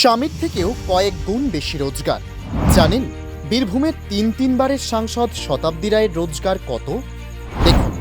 স্বামীর থেকেও কয়েক গুণ বেশি রোজগার। জানেন বীরভূমের তিন তিনবারের সাংসদ শতাব্দী রায়ের রোজগার কত? দেখুন,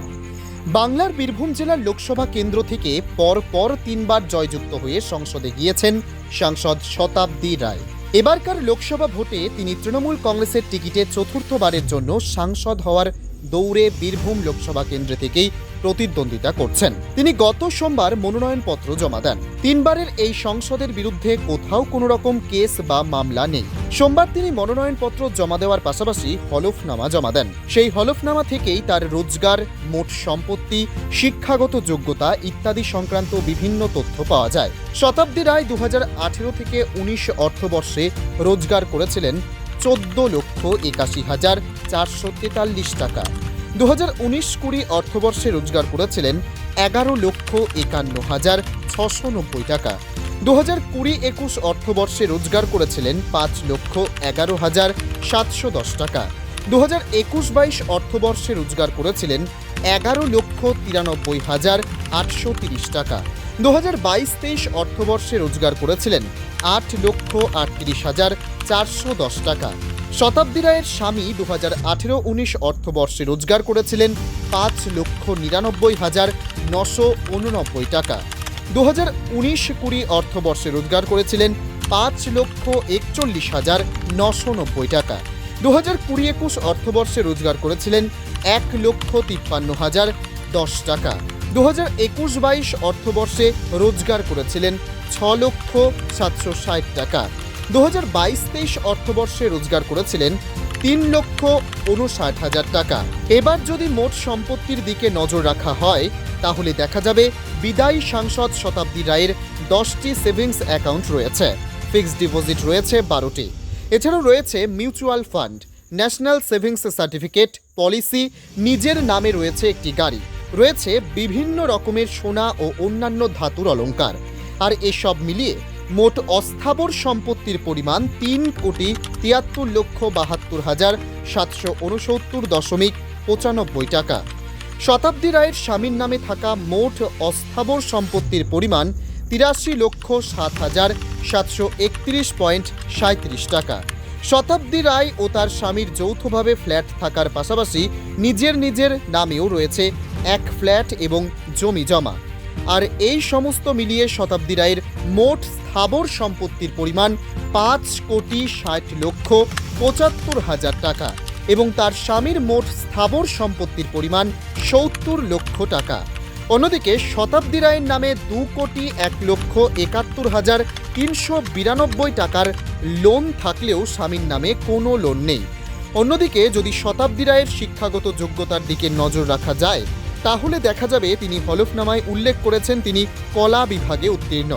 বাংলার বীরভূম জেলার লোকসভা কেন্দ্র থেকে পর পর তিনবার জয়যুক্ত হয়ে সংসদে গিয়েছেন সাংসদ শতাব্দী রায়। এবারকার লোকসভা ভোটে তিনি তৃণমূল কংগ্রেসের টিকিটে চতুর্থবারের জন্য সাংসদ হওয়ার দৌড়ে বীরভূম লোকসভা কেন্দ্র থেকেই প্রতিদ্বন্দ্বিতা করছেন। তিনি গত সোমবার মনোনয়নপত্র জমা দেন। তিনবারের এই সংসদের বিরুদ্ধে কোথাও কোনো রকম কেস বা মামলা নেই। সোমবার তিনি মনোনয়নপত্র জমা দেওয়ার পাশাপাশি হলফনামা জমা দেন। সেই হলফনামা থেকেই তার রোজগার, মোট সম্পত্তি, শিক্ষাগত যোগ্যতা ইত্যাদি সংক্রান্ত বিভিন্ন তথ্য পাওয়া যায়। শতাব্দী রায় দু হাজার আঠেরো থেকে উনিশ অর্থবর্ষে রোজগার করেছিলেন চোদ্দ লক্ষ একাশি হাজার চারশো তেতাল্লিশ টাকা। দু হাজার উনিশ কুড়ি অর্থবর্ষে রোজগার করেছিলেন এগারো লক্ষ একান্ন হাজার ছশো নব্বই টাকা। দু হাজার কুড়ি একুশ অর্থবর্ষে রোজগার করেছিলেন পাঁচ লক্ষ এগারো হাজার সাতশো দশ টাকা। দু হাজার একুশ বাইশ অর্থবর্ষে রোজগার করেছিলেন এগারো লক্ষ তিরানব্বই হাজার আটশো তিরিশ টাকা। দু হাজার বাইশ তেইশ অর্থবর্ষে রোজগার করেছিলেন আট লক্ষ আটত্রিশ হাজার চারশো দশ টাকা। শতাব্দী রায়ের স্বামী দু হাজার আঠেরো উনিশ অর্থবর্ষে রোজগার করেছিলেন পাঁচ লক্ষ নিরানব্বই হাজার নশো উননব্বই টাকা। দু হাজার উনিশ কুড়ি অর্থবর্ষে রোজগার করেছিলেন পাঁচ লক্ষ একচল্লিশ হাজার নশো নব্বই টাকা। দু হাজার কুড়ি একুশ অর্থবর্ষে রোজগার করেছিলেন এক লক্ষ তিপ্পান্ন হাজার দশ টাকা। দু একুশ বাইশ অর্থবর্ষে রোজগার করেছিলেন ছ লক্ষ সাতশো ষাট টাকা। দু হাজার বাইশ তেইশ অর্থবর্ষে রোজগার করেছিলেন তিন লক্ষ উনষাট হাজার টাকা। এবার যদি মোট সম্পত্তির দিকে নজর রাখা হয়, তাহলে দেখা যাবে বিদায়ী সাংসদ শতাব্দী রায়ের দশটি সেভিংস অ্যাকাউন্ট রয়েছে। ফিক্সড ডিপোজিট রয়েছে বারোটি। এছাড়াও রয়েছে mutual fund, national savings certificate policy, নিজের নামে রয়েছে একটি গাড়ি। রয়েছে বিভিন্ন রকমের সোনা ও অন্যান্য ধাতুর অলংকার। আর এসব মিলিয়ে মোট অস্থাবর সম্পত্তির পরিমাণ তিন কোটি তিয়াত্তর লক্ষ বাহাত্তর হাজার সাতশো উনসত্তর দশমিক পঁচানব্বই টাকা। শতাব্দী রায়ের স্বামীর নামে থাকা মোট অস্থাবর সম্পত্তির পরিমাণ তিরাশি লক্ষ সাত হাজার সাতশো একত্রিশ পয়েন্ট সাঁত্রিশ টাকা। শতাব্দী রায় ও তার স্বামীর যৌথভাবে ফ্ল্যাট থাকার পাশাপাশি নিজের নিজের নামেও রয়েছে এক ফ্ল্যাট এবং জমি জমা। আর এই সমস্ত মিলিয়ে শতাব্দী রায়ের মোট স্থাবর সম্পত্তির পরিমাণ পাঁচ কোটি ষাট লক্ষ পঁচাত্তর হাজার টাকা এবং তার স্বামীর মোট স্থাবর সম্পত্তির পরিমাণ সত্তর লক্ষ টাকা। অন্যদিকে শতাব্দী রায়ের নামে দু কোটি এক লক্ষ একাত্তর হাজার তিনশো বিরানব্বই টাকার লোন থাকলেও স্বামীর নামে কোনো লোন নেই। অন্যদিকে যদি শতাব্দী রায়ের শিক্ষাগত যোগ্যতার দিকে নজর রাখা যায় তাহলে দেখা যাবে তিনি হলফনামায় উল্লেখ করেছেন তিনি কলা বিভাগে উত্তীর্ণ।